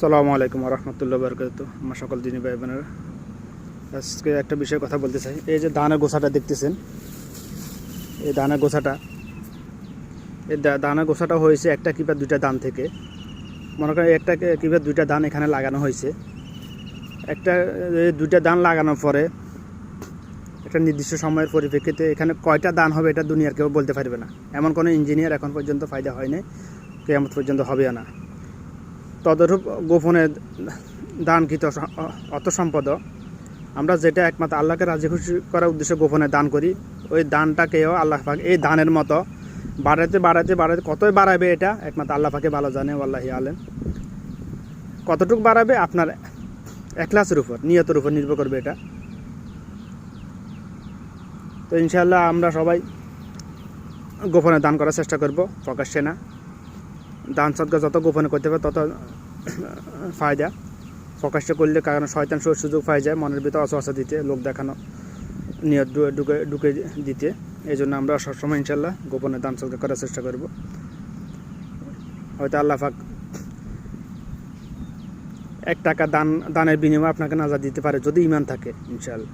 সালামু আলাইকুম রহমতুল্লাহ বরকাত আমার সকল দিনী ভাই বোনেরা আজকে একটা বিষয়ে কথা বলতে চাই। এই যে ধানের গোছাটা দেখতেছেন, এই ধানের গোছাটা, এই ধানের গোছাটা হয়েছে একটা কিংবা দুইটা ধান থেকে। মনে করেন একটা কিংবা দুইটা ধান এখানে লাগানো হয়েছে। একটা দুইটা ধান লাগানোর পরে একটা নির্দিষ্ট সময়ের পরিপ্রেক্ষিতে এখানে কয়টা দান হবে এটা দুনিয়ার কেউ বলতে পারবে না। এমন কোনো ইঞ্জিনিয়ার এখন পর্যন্ত ফায়দা হয়নি কেমন পর্যন্ত হবেও না। তদরূপ গোপনে দানকৃত অর্থ সম্পদ। আমরা যেটা একমাত্র আল্লাহকে রাজি খুশি করার উদ্দেশ্যে গোপনে দান করি, ওই দানটাকেও আল্লাহ পাক এই দানের মতো বাড়াতে বাড়াতে বাড়াতে কতই বাড়াবে এটা একমাত্র আল্লাহ পাকে ভালো জানে আল্লাহ আলেন কতটুকু বাড়াবে? আপনার একলাসের উপর, নিয়তের উপর নির্ভর করবে এটা। তো ইনশাল্লাহ আমরা সবাই গোপনে দান করার চেষ্টা করব, প্রকাশ্যে না। দান সদকা যত গোপনে করতে পারে তত, ফায়দা প্রকাশ্যে করলে, কারণ শয়তান সুযোগ পাই যায়, মনের ভিতরে অসহসা দিতে, লোক দেখানো, নিয়ত ঢুকে ঢুকে দিতে। এই জন্য আমরা সবসময় ইনশাল্লাহ গোপনে দান সদকা করার চেষ্টা করব। হয়তো আল্লাহ পাক এক টাকা দান দানের বিনিময়ে আপনাকে নাজার দিতে পারে, যদি ইমান থাকে, ইনশাল্লাহ।